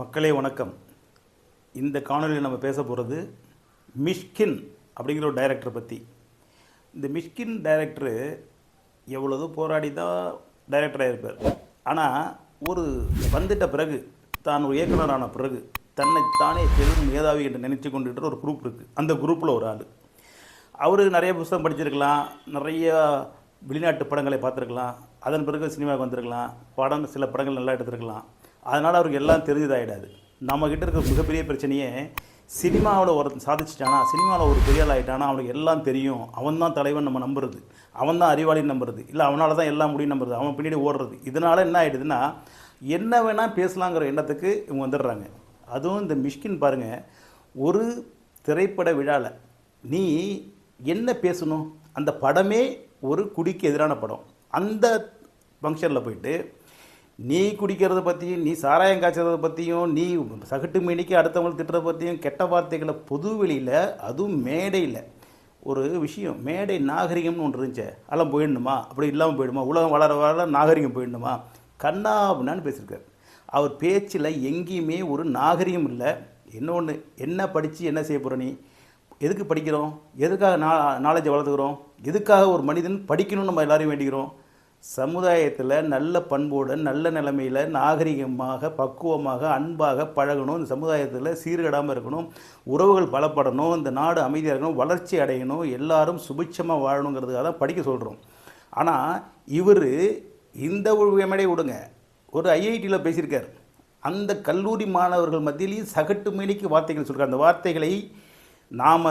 மக்களே வணக்கம். இந்த காணொலியில் நம்ம பேச போகிறது மிஷ்கின் அப்படிங்கிற ஒரு டைரக்டரை பற்றி இந்த மிஷ்கின் டைரக்டரு எவ்வளவு போராடி தான் டைரக்டராக இருப்பார் ஆனால் ஒரு வந்துட்ட பிறகு தான் ஒரு இயக்குனரான பிறகு தன்னை தானே பெரும் மேதாவி என்று நினச்சி கொண்டுட்டு ஒரு குரூப் இருக்குது அந்த குரூப்பில் ஒரு ஆள். அவர் நிறைய புத்தகம் படிச்சிருக்கலாம் நிறைய வெளிநாட்டு படங்களை பார்த்துருக்கலாம் அதன் பிறகு சினிமாவுக்கு வந்திருக்கலாம் படம் சில படங்கள் நல்லா எடுத்திருக்கலாம். அதனால் அவருக்கு எல்லாம் தெரிஞ்சதாகிடாது நம்மக்கிட்ட இருக்க மிகப்பெரிய பிரச்சனையே சினிமாவில் ஒருத்தன் சாதிச்சிட்டானா சினிமாவில் ஒரு பெரிய ஆள் ஆகிட்டானா அவனுக்கு எல்லாம் தெரியும். அவன் தான் தலைவன் நம்ம நம்புறது. அவன் தான் அறிவாளின்னு நம்புறது. இல்லை அவனால தான் எல்லாம் முடியும் நம்புறது. அவன் பின்னாடி ஓடுறது. இதனால் என்ன ஆகிடுதுன்னா என்ன வேணால் பேசலாங்கிற எண்ணத்துக்கு இவங்க வந்துடுறாங்க. அதுவும் இந்த மிஷ்கின் பாருங்கள் ஒரு திரைப்பட விழாவில் நீ என்ன பேசணும்? அந்த படமே ஒரு குடிக்கு எதிரான படம். அந்த ஃபங்க்ஷனில் போயிட்டு நீ குடிக்கிறத பற்றியும் நீ சாராயம் காய்ச்சறத பற்றியும் நீ சகட்டு மீனிக்கு அடுத்தவங்களை திட்டுறத பற்றியும் கெட்ட வார்த்தைகளை பொது வெளியில் அதுவும் மேடையில். ஒரு விஷயம் மேடை நாகரிகம்னு ஒன்று இருந்துச்சு. அதெல்லாம் போயிடணுமா? அப்படி இல்லாமல் போயிடுமா? உலகம் வளர வளர நாகரிகம் போயிடணுமா? கண்ணா அப்படின்னான்னு பேசியிருக்காரு. அவர் பேச்சில் எங்கேயுமே ஒரு நாகரிகம் இல்லை. இன்னொன்று என்ன படித்து என்ன செய்ய போகிற நீ? எதுக்கு படிக்கிறோம்? எதுக்காக நா நாலேஜை வளர்த்துக்கிறோம்? எதுக்காக ஒரு மனிதன் படிக்கணும்னு நம்ம எல்லோரும் வேண்டிக்கிறோம்? சமுதாயத்தில் நல்ல பண்புடன் நல்ல நிலைமையில் நாகரிகமாக பக்குவமாக அன்பாக பழகணும். இந்த சமுதாயத்தில் சீர்கடாமல் இருக்கணும். உறவுகள் பலப்படணும். இந்த நாடு அமைதியாக இருக்கணும். வளர்ச்சி அடையணும். எல்லாரும் சுபிட்சமாக வாழணுங்கிறதுக்காக தான் படிக்க சொல்கிறோம் ஆனால் இவர் இந்த ஒரு விடுங்க. ஒரு ஐஐடியில் பேசியிருக்கார். அந்த கல்லூரி மாணவர்கள் மத்தியிலையும் சகட்டு மேனிக்கு வார்த்தைகள் சொல்கிறார் அந்த வார்த்தைகளை நாம்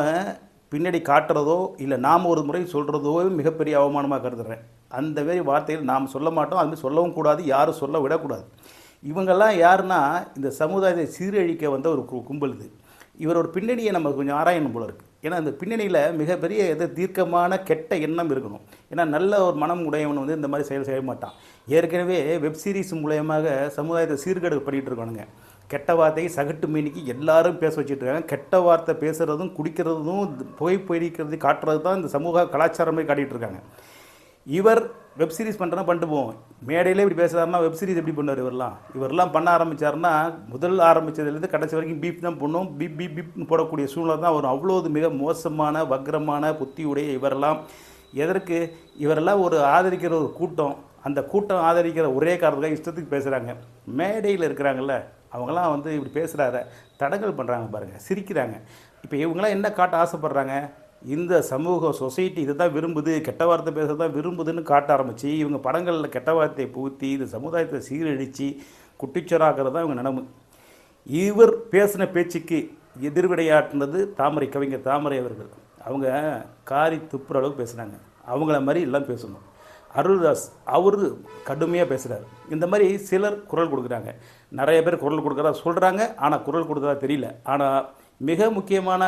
பின்னாடி காட்டுறதோ இல்லை நாம் ஒரு முறை சொல்கிறதோ மிகப்பெரிய அவமானமாக கருதுகிறேன் அந்த மாரி வார்த்தைகள் நாம் சொல்ல மாட்டோம் அது மாதிரி சொல்லவும் கூடாது யாரும் சொல்ல விடக்கூடாது. இவங்கெல்லாம் யாருன்னா இந்த சமுதாயத்தை சீரழிக்க வந்த ஒரு கும்பல் இது. இவரோட பின்னணியை நம்ம கொஞ்சம் ஆராயணும் போல இருக்குது ஏன்னா இந்த பின்னணியில் மிகப்பெரிய எது தீர்க்கமான கெட்ட எண்ணம் இருக்கணும். ஏன்னா நல்ல ஒரு மனம் உடையவன் வந்து இந்த மாதிரி செயல் செய்ய மாட்டான். ஏற்கனவே வெப் சீரிஸ் மூலயமாக சமுதாயத்தை சீர்கேடு பண்ணிகிட்டு இருக்கானுங்க. கெட்ட வார்த்தையை சகட்டு மீனிக்கு எல்லாரும் பேச வச்சுட்ருக்காங்க கெட்ட வார்த்தை பேசுகிறதும் குடிக்கிறதும் புகைப்பிடிக்கிறது காட்டுறது தான் இந்த சமூக கலாச்சாரமே காட்டிகிட்டு இருக்காங்க. இவர் வெப் சீரிஸ் பண்ணுறனா பண்ணிட்டு போவோம் மேடையிலே இப்படி பேசுகிறாருன்னா வெப் சீரிஸ் எப்படி பண்ணுவார் இவரெல்லாம் இவரெல்லாம் பண்ண ஆரம்பிச்சாருன்னா முதல் ஆரம்பித்ததுலேருந்து கடைசி வரைக்கும் பீப் தான் பண்ணும். பீப் பீப் பீப்னு போடக்கூடிய சூழ்நிலை தான் வரும். அவ்வளோ மிக மோசமான வக்ரமான புத்தியுடைய இவரெல்லாம். எதற்கு? இவரெல்லாம் ஒரு ஆதரிக்கிற ஒரு கூட்டம். அந்த கூட்டம் ஆதரிக்கிற ஒரே காரணத்துக்காக இஷ்டத்துக்கு பேசுகிறாங்க மேடையில் இருக்கிறாங்கல்ல அவங்களாம் வந்து இப்படி பேசுகிறார தடங்கல் பண்ணுறாங்க பாருங்கள் சிரிக்கிறாங்க. இப்போ இவங்களாம் என்ன காட்ட ஆசைப்பட்றாங்க? இந்த சமூக சொசைட்டி இதை தான் விரும்புது கெட்ட வார்த்தை பேச தான் விரும்புதுன்னு காட்ட ஆரம்பித்து இவங்க படங்களில் கெட்ட வார்த்தையை பூத்தி இந்த சமுதாயத்தை சீரழித்து குட்டிச்சோராக்கிறது தான் இவங்க நிலமு. இவர் பேசின பேச்சுக்கு எதிர்விடையாட்டினது தாமரை கவிஞர் தாமரை அவர்கள். அவங்க காரி துப்புற அளவுக்கு பேசுனாங்க. அவங்கள மாதிரி எல்லாம் பேசணும். அருள்தாஸ் அவர் கடுமையாக பேசுகிறார் இந்த மாதிரி சிலர் குரல் கொடுக்குறாங்க. நிறைய பேர் குரல் கொடுக்குறதா சொல்கிறாங்க ஆனால் குரல் கொடுக்குறதா தெரியல. ஆனால் மிக முக்கியமான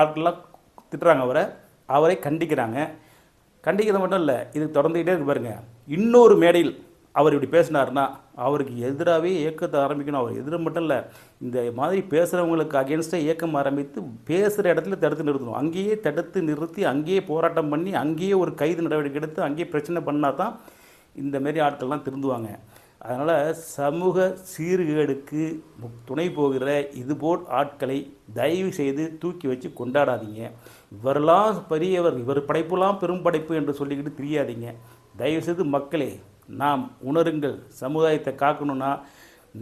ஆட்கள்லாம் திட்டுறாங்க அவரை. அவரை கண்டிக்கிறாங்க. கண்டிக்கிறது மட்டும் இல்லை இது தொடர்ந்துக்கிட்டே இருக்கு பாருங்க. இன்னொரு மேடையில் அவர் இப்படி பேசினார்னா அவருக்கு எதிராகவே இயக்கத்தை ஆரம்பிக்கணும். அவர் எதிர மட்டும் இல்லை இந்த மாதிரி பேசுகிறவங்களுக்கு அகேன்ஸ்டாக இயக்கம் ஆரம்பித்து பேசுகிற இடத்துல தடுத்து நிறுத்தணும். அங்கேயே தடுத்து நிறுத்தி அங்கேயே போராட்டம் பண்ணி அங்கேயே ஒரு கைது நடவடிக்கை எடுத்து அங்கேயே பிரச்சனை பண்ணால் தான் இந்த மாரி ஆட்கள்லாம் திருந்துவாங்க. அதனால் சமூக சீர்கேடுக்கு மு- துணை போகிற இதுபோல் ஆட்களை தயவு செய்து தூக்கி வச்சு கொண்டாடாதீங்க. இவரெல்லாம் பெரியவர் இவர் படைப்புலாம் பெரும் படைப்பு என்று சொல்லிக்கிட்டு தெரியாதீங்க. தயவு செய்து மக்களே நாம் உணருங்கள். சமுதாயத்தை காக்கணும்னா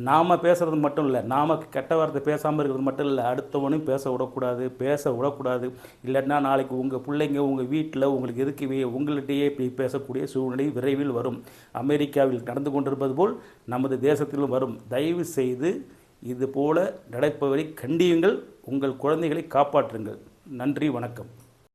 நாம் பேசுகிறது மட்டும் இல்லை நாம் கெட்ட வார்த்தை பேசாமல் இருக்கிறது மட்டும் இல்லை அடுத்தவனையும் பேச விடக்கூடாது பேச விடக்கூடாது. இல்லைன்னா நாளைக்கு உங்கள் பிள்ளைங்க உங்கள் வீட்டில் உங்களுக்கு எதுக்குவே உங்கள்கிட்டயே இப்படி பேசக்கூடிய சூழ்நிலை விரைவில் வரும். அமெரிக்காவில் நடந்து கொண்டிருப்பது போல் நமது தேசத்திலும் வரும். தயவு செய்து இது போல நடப்பவரை கண்டியுங்கள் உங்கள் குழந்தைகளை காப்பாற்றுங்கள். நன்றி வணக்கம்.